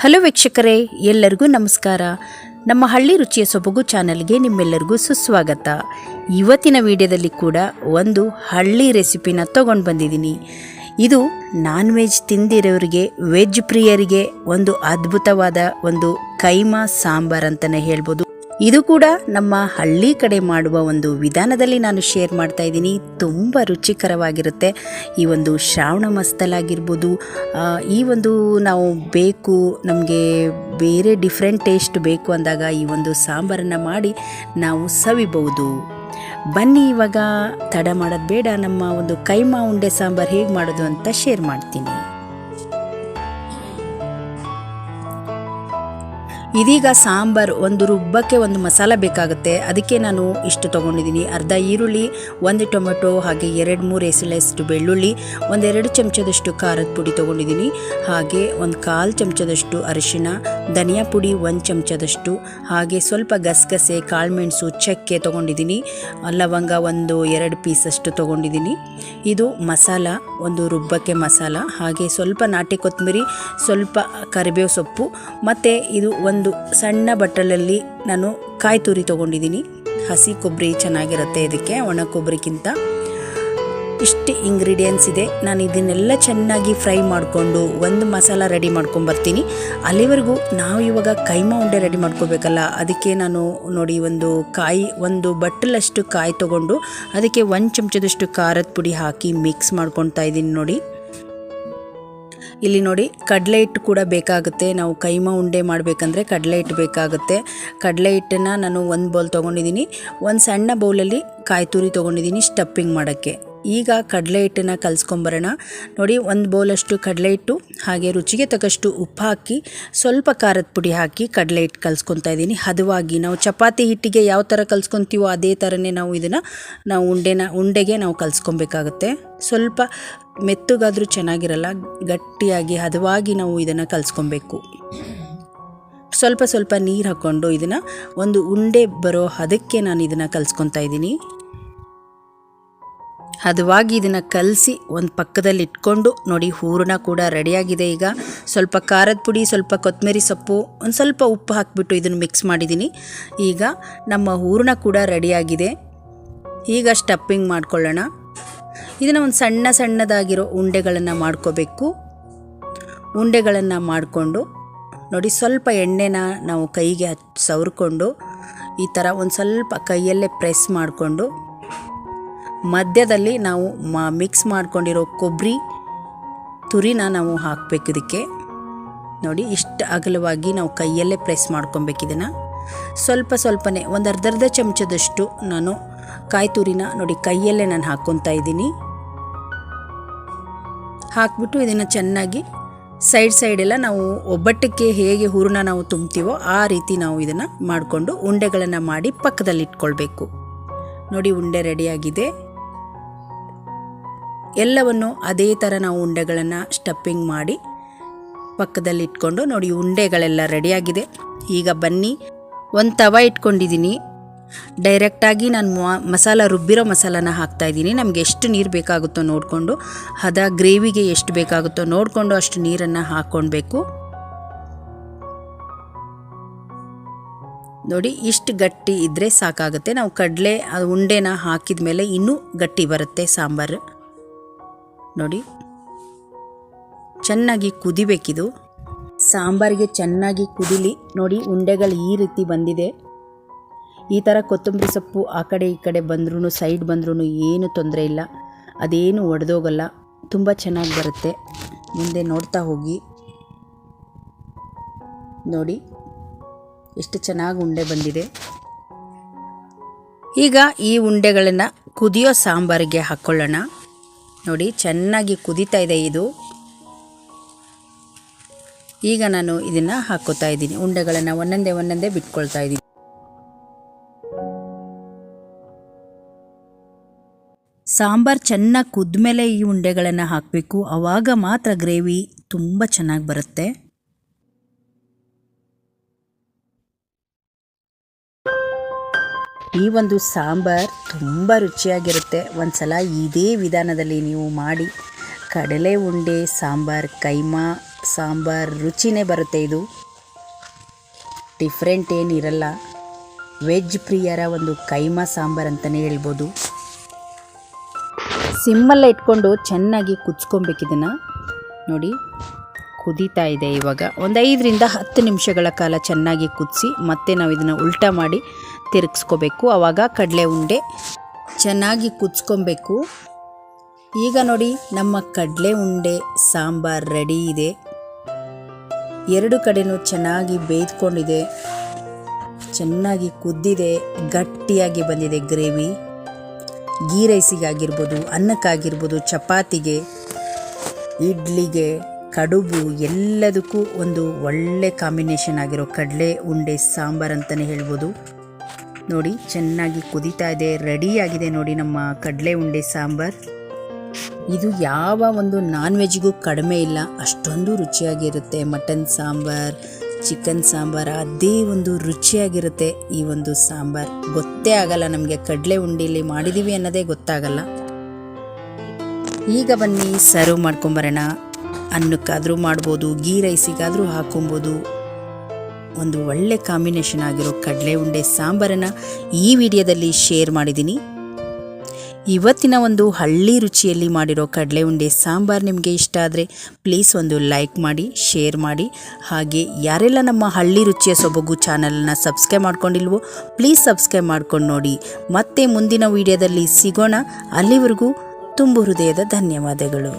Hello ವೀಕ್ಷಕರೇ, ಎಲ್ಲರಿಗೂ ನಮಸ್ಕಾರ. ನಮ್ಮ ಹಳ್ಳಿ ರುಚಿಯ ಸೊಬಗು ಚಾನಲ್ಗೆ ನಿಮ್ಮೆಲ್ಲರಿಗೂ ಸುಸ್ವಾಗತ. ಇವತ್ತಿನ ವಿಡಿಯೋದಲ್ಲಿ ಕೂಡ ಒಂದು ಹಳ್ಳಿ ರೆಸಿಪಿನ ತಗೊಂಡು ಬಂದಿದ್ದೀನಿ. ಇದು ನಾನ್ ವೆಜ್ ತಿಂದಿರೋರಿಗೆ ವೆಜ್ ಪ್ರಿಯರಿಗೆ ಒಂದು ಅದ್ಭುತವಾದ ಒಂದು ಕೈಮಾ ಸಾಂಬಾರ್ ಅಂತಲೇ ಹೇಳ್ಬೋದು. ಇದು ಕೂಡ ನಮ್ಮ ಹಳ್ಳಿ ಕಡೆ ಮಾಡುವ ಒಂದು ವಿಧಾನದಲ್ಲಿ ನಾನು ಶೇರ್ ಮಾಡ್ತಾ ಇದ್ದೀನಿ. ತುಂಬ ರುಚಿಕರವಾಗಿರುತ್ತೆ. ಈ ಒಂದು ಶ್ರಾವಣ ಮಸ್ತಲಾಗಿರ್ಬೋದು ಈ ಒಂದು ನಾವು ಬೇಕು, ನಮಗೆ ಬೇರೆ ಡಿಫ್ರೆಂಟ್ ಟೇಸ್ಟ್ ಬೇಕು ಅಂದಾಗ ಈ ಒಂದು ಸಾಂಬಾರನ್ನು ಮಾಡಿ ನಾವು ಸವಿಬಹುದು. ಬನ್ನಿ, ಇವಾಗ ತಡ ಮಾಡೋದು ಬೇಡ. ನಮ್ಮ ಒಂದು ಕೈಮಾ ಉಂಡೆ ಸಾಂಬಾರು ಹೇಗೆ ಮಾಡೋದು ಅಂತ ಶೇರ್ ಮಾಡ್ತೀನಿ. ಇದೀಗ ಸಾಂಬಾರು ಒಂದು ರುಬ್ಬಕ್ಕೆ ಒಂದು ಮಸಾಲ ಬೇಕಾಗುತ್ತೆ. ಅದಕ್ಕೆ ನಾನು ಇಷ್ಟು ತೊಗೊಂಡಿದ್ದೀನಿ. ಅರ್ಧ ಈರುಳ್ಳಿ, ಒಂದು ಟೊಮೆಟೊ, ಹಾಗೆ ಎರಡು ಮೂರು ಎಸಳೆಷ್ಟು ಬೆಳ್ಳುಳ್ಳಿ, ಒಂದೆರಡು ಚಮಚದಷ್ಟು ಖಾರದ ಪುಡಿ ತೊಗೊಂಡಿದ್ದೀನಿ. ಹಾಗೆ ಒಂದು ಕಾಲು ಚಮಚದಷ್ಟು ಅರಿಶಿಣ, ಧನಿಯಾ ಪುಡಿ ಒಂದು ಚಮಚದಷ್ಟು, ಹಾಗೆ ಸ್ವಲ್ಪ ಗಸಗಸೆ, ಕಾಳುಮೆಣಸು, ಚಕ್ಕೆ ತೊಗೊಂಡಿದ್ದೀನಿ. ಲವಂಗ ಒಂದು ಎರಡು ಪೀಸಷ್ಟು ತೊಗೊಂಡಿದ್ದೀನಿ. ಇದು ಮಸಾಲ, ಒಂದು ರುಬ್ಬಕ್ಕೆ ಮಸಾಲ, ಹಾಗೆ ಸ್ವಲ್ಪ ನಾಟಿ ಕೊತ್ತಂಬರಿ, ಸ್ವಲ್ಪ ಕರಿಬೇವು ಸೊಪ್ಪು, ಮತ್ತು ಇದು ಒಂದು ಸಣ್ಣ ಬಟ್ಟಲಲ್ಲಿ ನಾನು ಕಾಯಿ ತುರಿ ತೊಗೊಂಡಿದ್ದೀನಿ. ಹಸಿ ಕೊಬ್ಬರಿ ಚೆನ್ನಾಗಿರುತ್ತೆ ಇದಕ್ಕೆ, ಒಣ ಕೊಬ್ಬರಿಗಿಂತ. ಇಷ್ಟು ಇಂಗ್ರೀಡಿಯೆಂಟ್ಸ್ ಇದೆ. ನಾನು ಇದನ್ನೆಲ್ಲ ಚೆನ್ನಾಗಿ ಫ್ರೈ ಮಾಡಿಕೊಂಡು ಒಂದು ಮಸಾಲ ರೆಡಿ ಮಾಡ್ಕೊಂಬರ್ತೀನಿ ಅಲ್ಲಿವರೆಗೂ ನಾವು ಇವಾಗ ಕೈಮಾ ಉಂಡೆ ರೆಡಿ ಮಾಡ್ಕೋಬೇಕಲ್ಲ, ಅದಕ್ಕೆ ನಾನು ನೋಡಿ ಒಂದು ಕಾಯಿ, ಒಂದು ಬಟ್ಟಲಷ್ಟು ಕಾಯಿ ತೊಗೊಂಡು ಅದಕ್ಕೆ ಒಂದು ಚಮಚದಷ್ಟು ಖಾರದ ಪುಡಿ ಹಾಕಿ ಮಿಕ್ಸ್ ಮಾಡ್ಕೊತಾ ಇದ್ದೀನಿ ನೋಡಿ. ಇಲ್ಲಿ ನೋಡಿ ಕಡಲೆ ಹಿಟ್ಟು ಕೂಡ ಬೇಕಾಗುತ್ತೆ. ನಾವು ಕೈಮಾ ಉಂಡೆ ಮಾಡಬೇಕಂದ್ರೆ ಕಡಲೆ ಹಿಟ್ಟು ಬೇಕಾಗುತ್ತೆ. ಕಡಲೆ ಹಿಟ್ಟನ್ನು ನಾನು ಒಂದು ಬೌಲ್ ತೊಗೊಂಡಿದ್ದೀನಿ ಒಂದು ಸಣ್ಣ ಬೌಲಲ್ಲಿ ಕಾಯಿ ತುರಿ ತೊಗೊಂಡಿದ್ದೀನಿ ಸ್ಟಪ್ಪಿಂಗ್ ಮಾಡೋಕ್ಕೆ. ಈಗ ಕಡಲೆ ಹಿಟ್ಟನ್ನು ಕಲಿಸ್ಕೊಂಬರೋಣ. ನೋಡಿ, ಒಂದು ಬೌಲಷ್ಟು ಕಡಲೆ ಹಿಟ್ಟು, ಹಾಗೆ ರುಚಿಗೆ ತಕ್ಕಷ್ಟು ಉಪ್ಪು ಹಾಕಿ, ಸ್ವಲ್ಪ ಖಾರದ ಪುಡಿ ಹಾಕಿ ಕಡಲೆ ಹಿಟ್ಟು ಕಲಿಸ್ಕೊತಾ ಇದ್ದೀನಿ. ಹದವಾಗಿ ನಾವು ಚಪಾತಿ ಹಿಟ್ಟಿಗೆ ಯಾವ ಥರ ಕಲಿಸ್ಕೊತೀವೋ ಅದೇ ಥರನೇ ನಾವು ಇದನ್ನು, ನಾವು ಉಂಡೆನ, ಉಂಡೆಗೆ ನಾವು ಕಲಿಸ್ಕೊಬೇಕಾಗುತ್ತೆ. ಸ್ವಲ್ಪ ಮೆತ್ತಗಾದರೂ ಚೆನ್ನಾಗಿರಲ್ಲ, ಗಟ್ಟಿಯಾಗಿ, ಹದವಾಗಿ ನಾವು ಇದನ್ನು ಕಲಿಸ್ಕೊಬೇಕು. ಸ್ವಲ್ಪ ಸ್ವಲ್ಪ ನೀರು ಹಾಕ್ಕೊಂಡು ಇದನ್ನು ಒಂದು ಉಂಡೆ ಬರೋ ಹದಕ್ಕೆ ನಾನು ಇದನ್ನು ಕಲಿಸ್ಕೊತಾ ಇದ್ದೀನಿ. ಹದವಾಗಿ ಇದನ್ನು ಕಲಸಿ ಒಂದು ಪಕ್ಕದಲ್ಲಿ ಇಟ್ಕೊಂಡು ನೋಡಿ ಹೂರಣ ಕೂಡ ರೆಡಿಯಾಗಿದೆ ಈಗ. ಸ್ವಲ್ಪ ಖಾರದ ಪುಡಿ, ಸ್ವಲ್ಪ ಕೊತ್ತಂಬರಿ ಸೊಪ್ಪು, ಒಂದು ಸ್ವಲ್ಪ ಉಪ್ಪು ಹಾಕಿಬಿಟ್ಟು ಇದನ್ನು ಮಿಕ್ಸ್ ಮಾಡಿದ್ದೀನಿ ಈಗ ನಮ್ಮ ಹೂರಣ ಕೂಡ ರೆಡಿಯಾಗಿದೆ. ಈಗ ಸ್ಟಪ್ಪಿಂಗ್ ಮಾಡ್ಕೊಳ್ಳೋಣ. ಇದನ್ನು ಒಂದು ಸಣ್ಣ ಸಣ್ಣದಾಗಿರೋ ಉಂಡೆಗಳನ್ನು ಮಾಡ್ಕೋಬೇಕು. ಉಂಡೆಗಳನ್ನು ಮಾಡಿಕೊಂಡು ನೋಡಿ ಸ್ವಲ್ಪ ಎಣ್ಣೆನ ನಾವು ಕೈಗೆ ಹಚ್ಚಿ ಸವರ್ಕೊಂಡು ಈ ಥರ ಒಂದು ಸ್ವಲ್ಪ ಕೈಯಲ್ಲೇ ಪ್ರೆಸ್ ಮಾಡಿಕೊಂಡು ಮಧ್ಯದಲ್ಲಿ ನಾವು ಮಿಕ್ಸ್ ಮಾಡ್ಕೊಂಡಿರೋ ಕೊಬ್ಬರಿ ತುರಿನ ನಾವು ಹಾಕಬೇಕು ಇದಕ್ಕೆ. ನೋಡಿ, ಇಷ್ಟು ಅಗಲವಾಗಿ ನಾವು ಕೈಯಲ್ಲೇ ಪ್ರೆಸ್ ಮಾಡ್ಕೊಬೇಕು ಇದನ್ನು. ಸ್ವಲ್ಪ ಸ್ವಲ್ಪನೇ, ಒಂದು ಅರ್ಧ ಅರ್ಧ ಚಮಚದಷ್ಟು ನಾನು ಕಾಯಿ ತುರಿನ ನೋಡಿ ಕೈಯಲ್ಲೇ ನಾನು ಹಾಕ್ಕೊತಾ ಇದ್ದೀನಿ. ಹಾಕ್ಬಿಟ್ಟು ಇದನ್ನು ಚೆನ್ನಾಗಿ ಸೈಡ್ ಸೈಡೆಲ್ಲ ನಾವು ಒಬ್ಬಟ್ಟಕ್ಕೆ ಹೇಗೆ ಹೂರಣ ನಾವು ತುಂಬ್ತೀವೋ ಆ ರೀತಿ ನಾವು ಇದನ್ನು ಮಾಡಿಕೊಂಡು ಉಂಡೆಗಳನ್ನು ಮಾಡಿ ಪಕ್ಕದಲ್ಲಿ ಇಟ್ಕೊಳ್ಬೇಕು ನೋಡಿ, ಉಂಡೆ ರೆಡಿಯಾಗಿದೆ ಎಲ್ಲವನ್ನು ಅದೇ ಥರ ನಾವು ಉಂಡೆಗಳನ್ನು ಸ್ಟಪ್ಪಿಂಗ್ ಮಾಡಿ ಪಕ್ಕದಲ್ಲಿ ಇಟ್ಕೊಂಡು ನೋಡಿ ಉಂಡೆಗಳೆಲ್ಲ ರೆಡಿಯಾಗಿದೆ. ಈಗ ಬನ್ನಿ, ಒಂದು ತವ ಇಟ್ಕೊಂಡಿದ್ದೀನಿ ಡೈರೆಕ್ಟಾಗಿ ನಾನು ಮಸಾಲ ರುಬ್ಬಿರೋ ಮಸಾಲಾನ ಹಾಕ್ತಾ ಇದ್ದೀನಿ ನಮಗೆ ಎಷ್ಟು ನೀರು ಬೇಕಾಗುತ್ತೋ ನೋಡಿಕೊಂಡು ಹದ ಗ್ರೇವಿಗೆ ಎಷ್ಟು ಬೇಕಾಗುತ್ತೋ ನೋಡಿಕೊಂಡು ಅಷ್ಟು ನೀರನ್ನು ಹಾಕ್ಕೊಳ್ಬೇಕು ನೋಡಿ, ಇಷ್ಟು ಗಟ್ಟಿ ಇದ್ದರೆ ಸಾಕಾಗುತ್ತೆ. ನಾವು ಕಡಲೆ ಉಂಡೆನ ಹಾಕಿದ ಮೇಲೆ ಇನ್ನೂ ಗಟ್ಟಿ ಬರುತ್ತೆ ಸಾಂಬಾರು. ನೋಡಿ. ಚೆನ್ನಾಗಿ ಕುದಿಬೇಕಿದು. ಸಾಂಬಾರಿಗೆ ಚೆನ್ನಾಗಿ ಕುದಿಲಿ. ನೋಡಿ, ಉಂಡೆಗಳು ಈ ರೀತಿ ಬಂದಿದೆ. ಈ ಥರ ಕೊತ್ತಂಬರಿ ಸೊಪ್ಪು ಆ ಕಡೆ ಈ ಕಡೆ ಬಂದ್ರೂ ಸೈಡ್ ಬಂದ್ರೂ ಏನು ತೊಂದರೆ ಇಲ್ಲ. ಅದೇನು ಒಡೆದೋಗಲ್ಲ. ತುಂಬ ಚೆನ್ನಾಗಿ ಬರುತ್ತೆ. ಮುಂದೆ ನೋಡ್ತಾ ಹೋಗಿ. ನೋಡಿ, ಎಷ್ಟು ಚೆನ್ನಾಗಿ ಉಂಡೆ ಬಂದಿದೆ. ಈಗ ಈ ಉಂಡೆಗಳನ್ನು ಕುದಿಯೋ ಸಾಂಬಾರಿಗೆ ಹಾಕ್ಕೊಳ್ಳೋಣ ನೋಡಿ, ಚೆನ್ನಾಗಿ ಕುದೀತಾ ಇದೆ ಇದು. ಈಗ ನಾನು ಇದನ್ನು ಹಾಕೋತಾ ಇದ್ದೀನಿ. ಉಂಡೆಗಳನ್ನು ಒಂದೊಂದೇ ಒಂದೊಂದೇ ಬಿಟ್ಕೊಳ್ತಾ ಇದ್ದೀನಿ. ಸಾಂಬಾರು ಚೆನ್ನಾಗಿ ಕುದ್ಮೇಲೆ ಈ ಉಂಡೆಗಳನ್ನು ಹಾಕಬೇಕು. ಆವಾಗ ಮಾತ್ರ ಗ್ರೇವಿ ತುಂಬ ಚೆನ್ನಾಗಿ ಬರುತ್ತೆ. ಈ ಒಂದು ಸಾಂಬಾರ್ ತುಂಬ ರುಚಿಯಾಗಿರುತ್ತೆ. ಒಂದ್ಸಲ ಇದೇ ವಿಧಾನದಲ್ಲಿ ನೀವು ಮಾಡಿ, ಕಡಲೆ ಉಂಡೆ, ಸಾಂಬಾರ್ ಕೈಮಾ, ಸಾಂಬಾರ್ ರುಚಿನೇ ಬರುತ್ತೆ ಇದು. ಡಿಫ್ರೆಂಟ್ ಏನಿರಲ್ಲ. ವೆಜ್ ಪ್ರಿಯರ ಒಂದು ಕೈಮಾ ಸಾಂಬಾರ್ ಅಂತಲೇ ಹೇಳ್ಬೋದು. ಸಿಮ್ಮಲ್ಲ ಇಟ್ಕೊಂಡು ಚೆನ್ನಾಗಿ ಕುಚ್ಕೊಬೇಕಿದನ್ನು ನೋಡಿ ಕುದೀತಾ ಇದೆ ಇವಾಗ. ಒಂದು ಐದರಿಂದ ಹತ್ತು ನಿಮಿಷಗಳ ಕಾಲ ಚೆನ್ನಾಗಿ ಕುದಿಸಿ ಮತ್ತೆ ನಾವು ಇದನ್ನು ಉಲ್ಟಾ ಮಾಡಿ ತಿರುಗಿಸ್ಕೋಬೇಕು. ಆವಾಗ ಕಡಲೆ ಉಂಡೆ ಚೆನ್ನಾಗಿ ಕುದಿಸ್ಕೊಬೇಕು. ಈಗ ನೋಡಿ ನಮ್ಮ ಕಡಲೆ ಉಂಡೆ, ಸಾಂಬಾರ್ ರೆಡಿ ಇದೆ. ಎರಡು ಕಡೆನೂ ಚೆನ್ನಾಗಿ ಬೇಯ್ದುಕೊಂಡಿದೆ. ಚೆನ್ನಾಗಿ ಕುದ್ದಿದೆ, ಗಟ್ಟಿಯಾಗಿ ಬಂದಿದೆ ಗ್ರೇವಿ. ಗೀ ರೈಸಿಗಾಗಿರ್ಬೋದು, ಅನ್ನಕ್ಕಾಗಿರ್ಬೋದು, ಚಪಾತಿಗೆ, ಇಡ್ಲಿಗೆ. ಕಡುಬು ಎಲ್ಲದಕ್ಕೂ ಒಂದು ಒಳ್ಳೆ ಕಾಂಬಿನೇಷನ್ ಆಗಿರೋ ಕಡಲೆ, ಉಂಡೆ, ಸಾಂಬಾರ್ ಅಂತಲೇ ಹೇಳ್ಬೋದು. ನೋಡಿ, ಚೆನ್ನಾಗಿ ಕುದೀತಾ ಇದೆ ರೆಡಿಯಾಗಿದೆ ನೋಡಿ ನಮ್ಮ ಕಡಲೆ, ಉಂಡೆ, ಸಾಂಬಾರ್. ಇದು ಯಾವ ಒಂದು ನಾನ್ ವೆಜ್ಗೂ ಕಡಿಮೆ ಇಲ್ಲ, ಅಷ್ಟೊಂದು ರುಚಿಯಾಗಿರುತ್ತೆ. ಮಟನ್ ಸಾಂಬಾರ್ ಚಿಕನ್ ಸಾಂಬಾರ್, ಅದೇ ಒಂದು ರುಚಿಯಾಗಿರುತ್ತೆ ಈ ಒಂದು ಸಾಂಬಾರ್. ಗೊತ್ತೇ ಆಗಲ್ಲ ನಮಗೆ ಕಡಲೆ ಉಂಡಿಲಿ ಮಾಡಿದ್ದೀವಿ ಅನ್ನೋದೇ ಗೊತ್ತಾಗಲ್ಲ. ಈಗ ಬನ್ನಿ ಸರ್ವ್ ಮಾಡ್ಕೊಂಬರೋಣ. ಅನ್ನಕ್ಕಾದರೂ ಮಾಡ್ಬೋದು ಗೀ ರೈಸಿಗಾದರೂ ಹಾಕೊಬೋದು ಒಂದು ಒಳ್ಳೆ ಕಾಂಬಿನೇಷನ್ ಆಗಿರೋ ಕಡಲೆ ಉಂಡೆ ಸಾಂಬಾರನ್ನು ಈ ವಿಡಿಯೋದಲ್ಲಿ ಶೇರ್ ಮಾಡಿದ್ದೀನಿ. ಇವತ್ತಿನ ಒಂದು ಹಳ್ಳಿ ರುಚಿಯಲ್ಲಿ ಮಾಡಿರೋ ಕಡಲೆ ಉಂಡೆ ಸಾಂಬಾರು ನಿಮಗೆ ಇಷ್ಟ ಆದರೆ ಪ್ಲೀಸ್ ಒಂದು ಲೈಕ್ ಮಾಡಿ ಶೇರ್ ಮಾಡಿ. ಹಾಗೆ ಯಾರೆಲ್ಲ ನಮ್ಮ ಹಳ್ಳಿ ರುಚಿಯ ಸೊಬಗು ಚಾನಲನ್ನು ಸಬ್ಸ್ಕ್ರೈಬ್ ಮಾಡ್ಕೊಂಡಿಲ್ವೋ ಪ್ಲೀಸ್ ಸಬ್ಸ್ಕ್ರೈಬ್ ಮಾಡ್ಕೊಂಡು ನೋಡಿ. ಮತ್ತೆ ಮುಂದಿನ ವಿಡಿಯೋದಲ್ಲಿ ಸಿಗೋಣ. ಅಲ್ಲಿವರೆಗೂ ತುಂಬು ಹೃದಯದ ಧನ್ಯವಾದಗಳು.